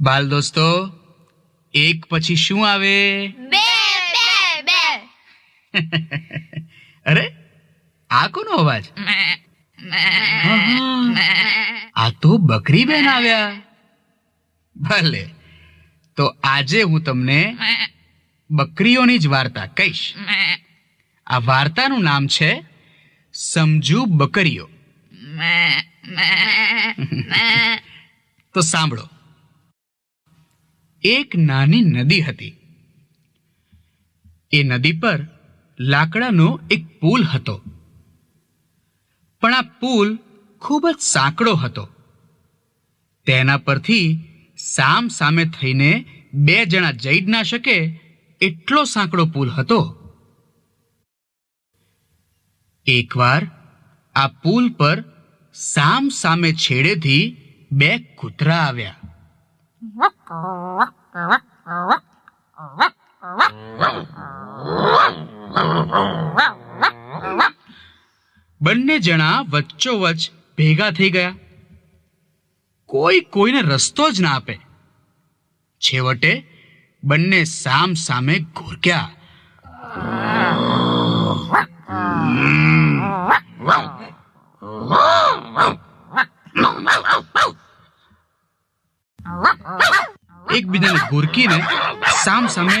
બાલ દોસ્તો એક પછી શું આવે? બે બે બે. અરે આ કોનો અવાજ? આ તો બકરી બેન આવ્યા. ભલે તો આજે હું તમને બકરીઓની જ વાર્તા કહીશ. આ વાર્તાનું નામ છે સમજુ બકરીઓ. તો સાંભળો. એક નાની નદી હતી. એ નદી પર લાકડાનો એક પુલ હતો. પણ આ પુલ ખૂબ જ સાંકડો હતો. તેના પરથી સામ સામે થઈને બે જણા જઈ જ ના શકે એટલો સાંકડો પુલ હતો. એકવાર આ પુલ પર સામ સામે છેડેથી બે કૂતરા આવ્યા. બંને જણા વચ્ચોવચ ભેગા થઈ ગયા. કોઈ કોઈને રસ્તો જ ના આપે. છેવટે બંને સામ સામે ઘોરક્યા. એકબીજાને ભૂરકીને સામ સામે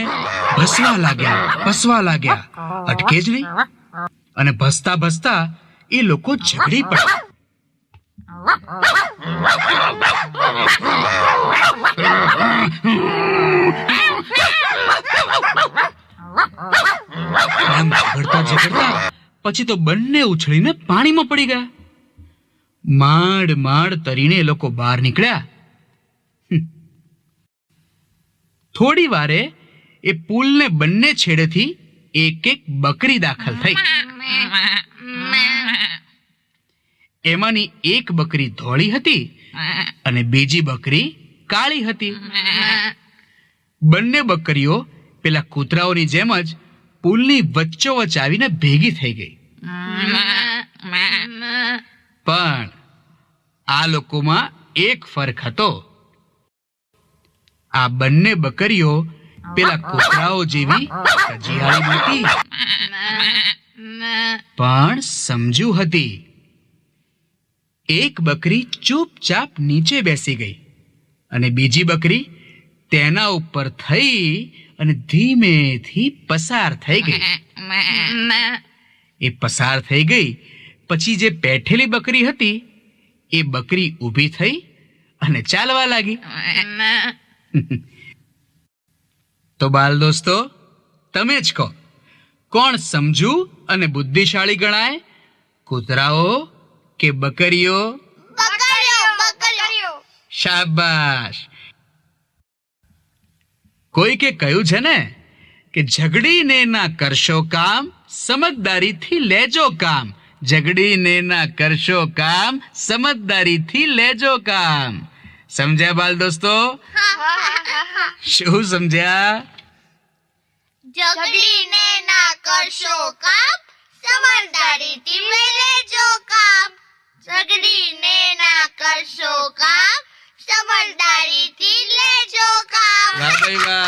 ભસવા લાગ્યા ભસવા લાગ્યા. અટકે જ નહીં. અને ભસતા ભસતા એ લોકો ઝઘડી પડ્યા. પછી તો બંને ઉછળીને પાણીમાં પડી ગયા. માડ માડ તરીને એ લોકો બહાર નીકળ્યા. થોડી વારે એ પુલને બંને છેડેથી એક એક બકરી દાખલ થઈ. એમાંની એક બકરી ધોળી હતી અને બીજી બકરી કાળી હતી. બંને બકરીઓ પેલા કૂતરાઓની જેમ જ પુલની વચ્ચોવચ આવીને ભેગી થઈ ગઈ. પણ આ લોકોમાં એક ફરક હતો. આ બંને બકરીઓ પેલા કુતરાઓ જેવી કજિયાળી નહોતી પણ સમજુ હતી. એક બકરી ચૂપચાપ નીચે બેસી ગઈ અને બીજી બકરી તેના ઉપર થઈ અને ધીમેથી પસાર થઈ ગઈ. એ પસાર થઈ ગઈ. પછી જે પેઠેલી બકરી હતી એ બકરી ઊભી થઈ અને ચાલવા લાગી. તો બાલ દોસ્તો તમે જ કહો કોણ સમજુ અને બુદ્ધિશાળી ગણાય? કૂતરાઓ કે બકરીઓ? શાબાશ. કોઈ કે કહ્યું છે ને કે ઝઘડીને ના કરશો કામ સમજદારીથી લેજો કામ. ઝઘડીને ના કરશો કામ સમજદારીથી લેજો કામ. સમજ્યા બાલ દોસ્તો શું સમજ્યા ઝઘડીને ના કરશો કામ સમજદારીથી લેજો કામ ઝઘડીને ના કરશો કામ સમજદારીથી લેજો કામ વાહ ભાઈ વાહ